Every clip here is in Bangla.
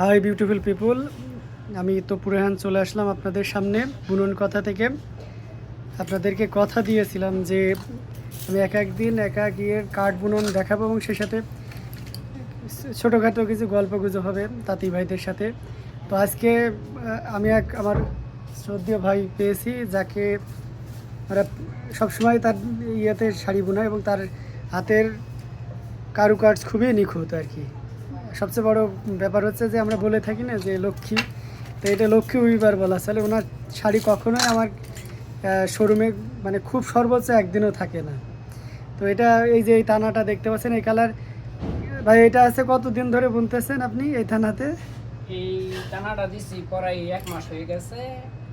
হাই বিউটিফুল পিপুল আমি তো পুরাহান চলে আসলাম আপনাদের সামনে বুনন কথা থেকে। আপনাদেরকে কথা দিয়েছিলাম যে আমি এক একদিন একা গিয়ে কাঠ বুনন দেখাবো এবং সেই সাথে ছোটোখাটো কিছু গল্প গুজব হবে তাঁতি ভাইদের সাথে। তো আজকে আমি এক আমার শ্রদ্ধেয় ভাই পেয়েছি, যাকে সবসময় তার ইয়েতে শাড়ি বোনা এবং তার হাতের কারুকাজ খুবই নিখুঁত আর কি। সবচেয়ে বড় ব্যাপার হচ্ছে যে আমরা বলে থাকি না যে লক্ষ্মী, তো এটা লক্ষ্মী উইবার বলা আসলে ওনার শাড়ি কখনোই আমার শোরুমে মানে খুব সর্বোচ্চ একদিনও থাকে না। তো এটা এই যে এই টানাটা দেখতে পাচ্ছেন, এই কালার। ভাই, এটা আছে কতদিন ধরে বুনতেছেন আপনি এই থানাতে? এই টানাটা দিছি পরাই এক মাস হয়ে গেছে।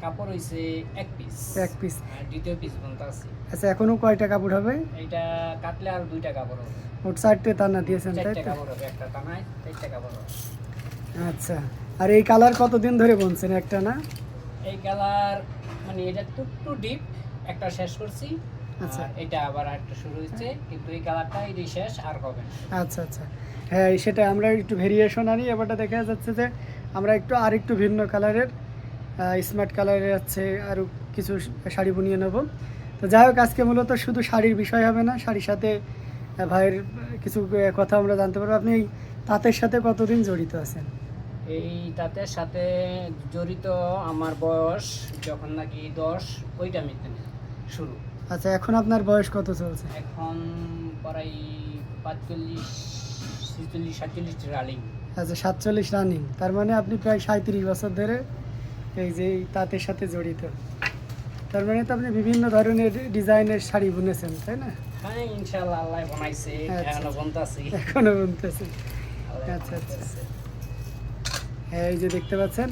কাপড় হইছে এক পিস এক পিস দ্বিতীয় পিস বলতে আছে। আচ্ছা এখনও কয়টা কাপড় হবে? এইটা কাটলে আর দুইটা কাপড় হবে। মোট চারটে টানা দিয়েছেন তাই তো? কাপড় হবে একটা টানায় চারটে কাপড় হবে। আচ্ছা আর এই কালার কতদিন ধরে বুনছেন একটা না? এই কালার মানে এটা টুকটু ডিপ একটা শেষ করছি। আচ্ছা। এটা আবার একটা শুরু হচ্ছে কিন্তু এই কালারটা এটাই শেষ আর হবে আচ্ছা আচ্ছা। হ্যাঁ সেটা আমরা একটু ভেরিয়েশন আনি এবারটা দেখা যাচ্ছে যে আমরা একটু আর একটু ভিন্ন কালারের স্মার্ট কালারের আছে আরও কিছু শাড়ি বুনিয়ে নেব। তো যাই হোক আজকে মূলত শুধু শাড়ির বিষয় হবে না শাড়ির সাথে ভাইয়ের কিছু কথা আমরা জানতে পারব। আপনি এই তাঁতের সাথে কতদিন জড়িত আছেন? এই তাঁতের সাথে জড়িত আমার বয়স যখন নাকি দশ ওইটা মিথ্যে শুরু। আচ্ছা এখন আপনার বয়স কত চলছে? এখন প্রায় পাঁচচল্লিশ ছেচল্লিশ সাতচল্লিশ রানিং আচ্ছা সাতচল্লিশ রানিং তার মানে আপনি প্রায় সাঁত্রিশ বছর ধরে এই যে তাঁতের সাথে জড়িত। তার মানে তো আপনি বিভিন্ন ধরনের ডিজাইনের শাড়ি বুনেছেন তাই না? হ্যাঁ ইনশাল্লাহ আল্লাহ বানাইছে আচ্ছা। এখনও বনতাছি। এখনও বুনতেছেন আচ্ছা, আচ্ছা। হ্যাঁ এই যে দেখতে পাচ্ছেন?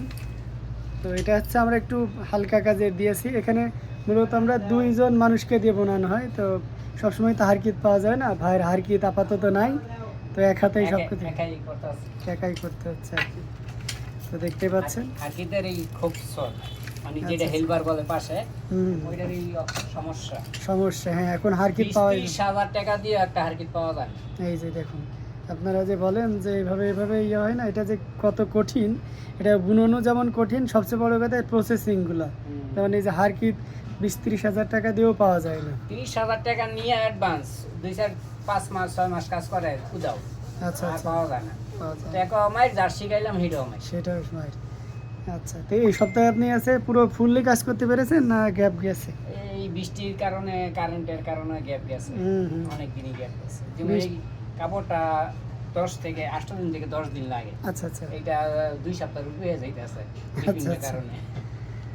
তো এটা হচ্ছে আমরা একটু হালকা কাজে দিয়েছি। এখানে মূলত আমরা দুইজন মানুষকে দিয়ে বোনানো হয় তো সবসময় তো হারকিত পাওয়া যায় না ভাইয়ের হারকিত আপাতত নাই। তো এক হাতেই সব কিছু একাই করতে হচ্ছে আর কি। তো দেখতে পাচ্ছেন। হাকিদের এই খুব শখ মানে যেটা আচ্ছা, হেলবার বলে পাশে ওইটার এই সমস্যা। সমস্যা হ্যাঁ এখন পাওয়া যায়। টাকা দিয়ে একটা পাওয়া যায়। এই যে দেখুন আপনারা যে বলেন যে এইভাবে এভাবে ইয়ে হয় না এটা যে কত কঠিন এটা বুননো যেমন কঠিন সবচেয়ে বড় কথা প্রসেসিংগুলো যেমন এই যে হারকিত বিশ ত্রিশ হাজার টাকা দিয়েও পাওয়া যায় না। তিরিশ হাজার টাকা নিয়ে অ্যাডভান্স দুই চার পাঁচ মাস ছয় মাস কাজ করে উদাও। আচ্ছা আচ্ছা। পাওয়া যায় না। হিরো সেটাও আচ্ছা তো এই সপ্তাহে আপনি আছে পুরো ফুললি কাজ করতে পেরেছেন না গ্যাপ গেছে? এই বৃষ্টির কারণে কারেন্টের কারণে গ্যাপ গেছে। হুম হুম। অনেক দিনই গ্যাপ গেছে। যেমন বৃষ্টি- এই কাপড়টা দশ থেকে আট দিন থেকে দশ দিন লাগে। আচ্ছা আচ্ছা। এটা দুই সপ্তাহ যাইতেছে বিভিন্ন আচ্ছা। কারণে।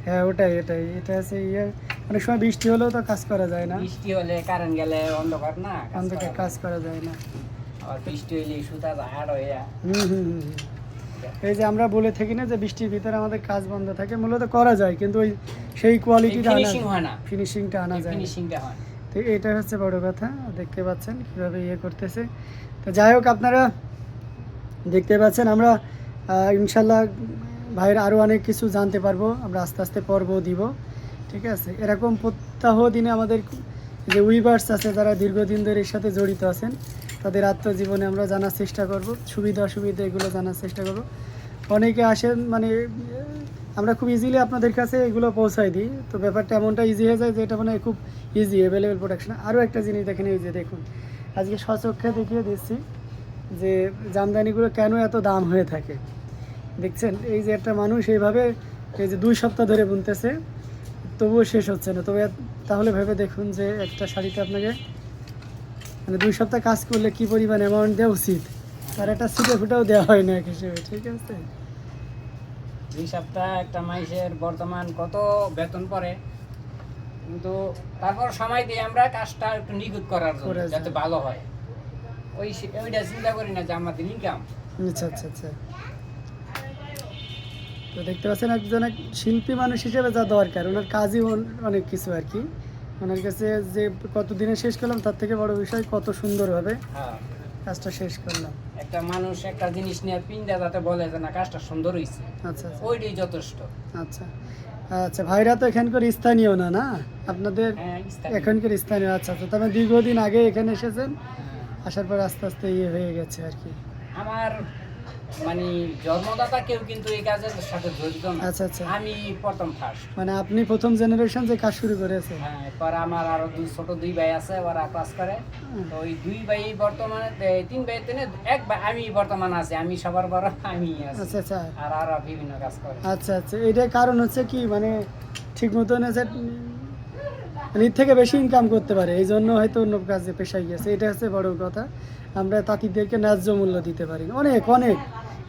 হ্যাঁ ওটাই এটা আছে ইয়ে। অনেক সময় বৃষ্টি হলেও তো কাজ করা যায় না। বৃষ্টি হলে কারেন্ট গেলে অন্ধকার না অন্ধকার কাজ করা যায় না। এই যে আমরা বলে থাকি না যে বৃষ্টির ভিতরে আমাদের কাজ বন্ধ থাকে মূলত করা যায় কিন্তু ওই সেই কোয়ালিটিটা আনা ফিনিশিংটা আনা যায় ফিনিশিংটা হয় তো এটা হচ্ছে বড় কথা দেখতে পাচ্ছেন কীভাবে ইয়ে করতেছে। তো যাই হোক আপনারা দেখতে পাচ্ছেন আমরা ইনশাল্লাহ ভাইয়ের আরও অনেক কিছু জানতে পারব। আমরা আস্তে আস্তে পর্ব দিব ঠিক আছে? এরকম প্রত্যাহ দিনে আমাদের যে উইভার্স আছে যারা দীর্ঘদিন ধরে এর সাথে জড়িত আছেন, তাদের আত্মজীবনে আমরা জানার চেষ্টা করব, সুবিধা অসুবিধা এগুলো জানার চেষ্টা করব। অনেকে আসেন মানে আমরা খুব ইজিলি আপনাদের কাছে এগুলো পৌঁছাই দিই, তো ব্যাপারটা এমনটা ইজি হয়ে যায় যে এটা মানে খুব ইজি অ্যাভেলেবেল প্রোডাকশন আরও একটা জিনিস দেখেন, এই যে দেখুন, আজকে সচক্ষে দেখিয়ে দিচ্ছি যে জামদানিগুলো কেন এত দাম হয়ে থাকে। দেখছেন, এই যে একটা মানুষ এইভাবে, এই যে দুই সপ্তাহ ধরে বুনতেছে তবুও শেষ হচ্ছে না। তবে তাহলে ভেবে দেখুন যে একটা শাড়িতে আপনাকে মানে দুই সপ্তাহ কাজ করলে কি পরিমাণ অ্যামাউন্ট দেওয়া উচিত? তার একটা সিটে ফুটাও দেওয়া হয় না এক হিসেবে ঠিক আছে? দুই সপ্তাহ একটা মাইসের বর্তমান কত বেতন পড়ে? কিন্তু তারপর সময় দিয়ে আমরা কাজটা একটু নিখুঁত করার জন্য যাতে ভালো হয়। ওই ওইটা চিন্তা করি না যে আমাদের ইনকাম আচ্ছা আচ্ছা আচ্ছা। তো দেখতে পাচ্ছেন একজন এক শিল্পী মানুষ হিসেবে যা দরকার ওনার কাজই অন- অনেক কিছু আর কি। ওনার কাছে যে কত দিনে শেষ করলাম তার থেকে বড় বিষয় কত সুন্দরভাবে হ্যাঁ। কাজটা শেষ করলাম। একটা মানুষ একটা জিনিস নিয়ে পিন্দা যাতে বলে যে না কাজটা সুন্দর হয়েছে আচ্ছা আচ্ছা। ওইটাই যথেষ্ট। আচ্ছা। আচ্ছা ভাইরা তো এখানকার স্থানীয় না না? আপনাদের হ্যাঁ। এখানকার স্থানীয়। আচ্ছা আচ্ছা। তবে দীর্ঘদিন আগে এখানে এসেছেন। আসার পর আস্তে আস্তে ইয়ে হয়ে গেছে আর কি। আমার মানে জন্মদাতা কেউ কিন্তু এই কাজের সাথে জড়িত না। আচ্ছা আচ্ছা। আমি প্রথম ফার্স্ট মানে আপনি প্রথম জেনারেশন যে কাজ শুরু করেছে? হ্যাঁ পর আমার আরও দুই ছোট দুই ভাই আছে ওরা কাজ করে। তো ওই দুই ভাই বর্তমানে তিন ভাই তিনে এক ভাই আমি বর্তমানে আছি আমি সবার বড় আমি আছি। আচ্ছা আচ্ছা। আর আরও বিভিন্ন কাজ করে। আচ্ছা আচ্ছা। এটার কারণ হচ্ছে কি মানে ঠিক মতন আছে মানে এর থেকে বেশি ইনকাম করতে পারে এই জন্য হয়তো অন্য কাজে পেশায় গেছে এটা হচ্ছে বড় কথা। আমরা তাঁতিদেরকে ন্যায্য মূল্য দিতে পারি অনেক অনেক।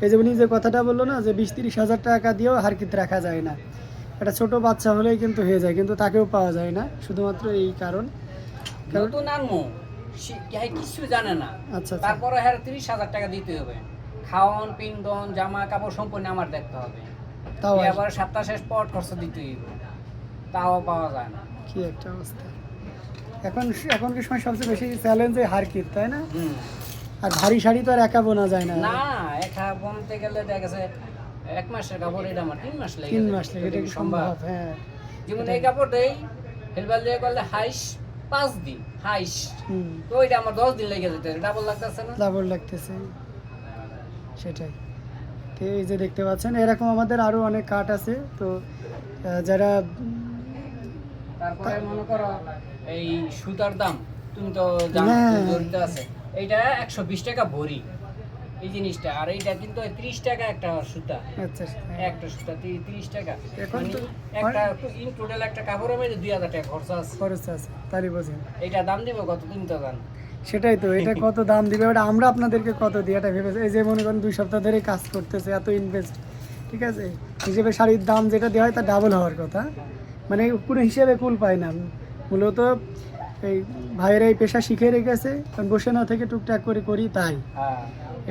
এই যে উনি যে কথাটা বলল না যে বিশ তিরিশ হাজার টাকা দিয়েও হারকিত রাখা যায় না। একটা ছোট বাচ্চা হলেই কিন্তু হয়ে যায় কিন্তু তাকেও পাওয়া যায় না শুধুমাত্র এই কারণ। নতুন হ্যাঁ কিছু জানে না। আচ্ছা আচ্ছা। তারপরে হ্যাঁ তিরিশ হাজার টাকা দিতে হবে। খাওয়ান পিন্দন জামা কাপড় সম্পূর্ণ আমার দেখতে হবে। তাও আবার সপ্তাহ শেষ পট খরচ দিতে হইব। তাও পাওয়া যায় না। কি একটা অবস্থা। এখন এখন কি সময় সবচেয়ে বেশি চ্যালেঞ্জ হারকিত তাই না। আর ভারী শাড়ি তো আর একা বোনা যায় না। না একা বনতে গেলে দেখা গেছে এক মাসের কাপড় এটা আমার তিন মাস লেগে তিন মাস লেগে এটা সম্ভব? হ্যাঁ। যেমন এই কাপড় দেই হেলবার দিয়ে করলে হাইস পাঁচ দিন হাইস তো ওইটা আমার দশ দিন লেগে যেতে ডাবল লাগতেছে না? লাবর লাগতেছে। সেটাই। তো এই যে দেখতে পাচ্ছেন এরকম আমাদের আরও অনেক কাঠ আছে তো যারা তারপরে মনে করো এই সুতার দাম তুমি তো জানো হ্যাঁ। জড়িত আছে। এইটা একশো বিশ টাকা ভরি এই জিনিসটা। আর এইটা কিন্তু ত্রিশ টাকা একটা সুতা। আচ্ছা একটা সুতা তিরিশ টাকা। এখন মানে তো- একটা ইন টোটাল একটা কাপড়ের মধ্যে দুই হাজার টাকা খরচা আছে। খরচ আছে তারই বোঝেন। এইটা দাম দেবো কত? তুমি তো জানো সেটাই তো এটা কত দাম দিবে? ওটা আমরা আপনাদেরকে কত দিই? এটা ভেবে এই যে মনে করেন দুই সপ্তাহ ধরে কাজ করতেছে এত ইনভেস্ট ঠিক আছে? হিসেবে শাড়ির দাম যেটা দেওয়া হয় তা ডাবল হওয়ার কথা। মানে কোনো হিসেবে কুল পায় না। মূলত এই ভাইয়েরা এই পেশা শিখে রেখেছে কারণ বসে না থেকে টুকটাক করে করি তাই। হ্যাঁ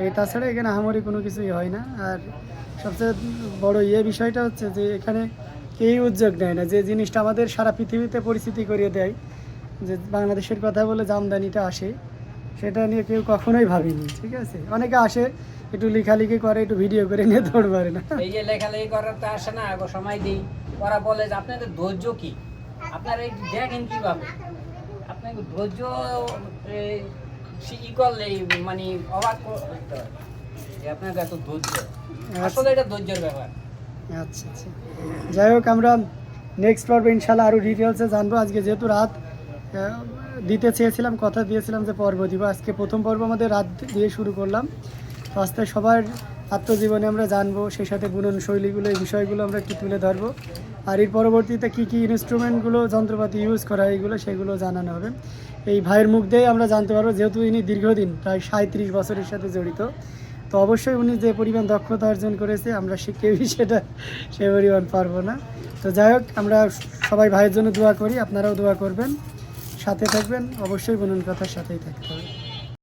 এই তাছাড়া এখানে আহামরি কোনো কিছুই হয় না। আর সবচেয়ে বড় ইয়ে বিষয়টা হচ্ছে যে এখানে কেউ উদ্যোগ নেয় না। যে জিনিসটা আমাদের সারা পৃথিবীতে পরিস্থিতি করিয়ে দেয় যে বাংলাদেশের কথা বলে জামদানিটা আসে সেটা নিয়ে কেউ কখনোই ভাবেনি ঠিক আছে? অনেকে আসে একটু লেখালেখি করে একটু ভিডিও করে নিয়ে দৌড় মারে না। এই যে লেখালেখি করার তো আসে না সময় দিই। ওরা বলে যে আপনাদের ধৈর্য কি? আপনারা এই দেখেন কীভাবে। ধৈর্য সে- ই করলে? মানে অবাক করতে হয় যে এত ধৈর্য। আসলে এটা ধৈর্যের ব্যাপার। আচ্ছা আচ্ছা। যাই হোক আমরা নেক্সট পর্বে ইনশাল্লাহ আরও ডিটেলসে জানব। আজকে যেহেতু রাত দিতে চেয়েছিলাম কথা দিয়েছিলাম যে পর্ব দিব। আজকে প্রথম পর্ব আমাদের রাত দিয়ে শুরু করলাম। তো আস্তে সবার আত্মজীবনে আমরা জানব সেই সাথে বুনন শৈলীগুলো এই বিষয়গুলো আমরা একটু তুলে ধরবো। আর এর পরবর্তীতে কী কী ইনস্ট্রুমেন্টগুলো যন্ত্রপাতি ইউজ করা এগুলো সেগুলো জানানো হবে। এই ভাইয়ের মুখ দিয়েই আমরা জানতে পারব, যেহেতু ইনি দীর্ঘদিন, প্রায় সাঁত্রিশ বছরের সাথে জড়িত, তো অবশ্যই উনি যে পরিমাণ দক্ষতা অর্জন করেছে, আমরা সে কেউই সেটা সে পরিমাণ পারব না। তো যাই হোক, আমরা সবাই ভাইয়ের জন্য দোয়া করি, আপনারাও দোয়া করবেন, সাথে থাকবেন, অবশ্যই বুনন কথার সাথেই থাকতে হবে।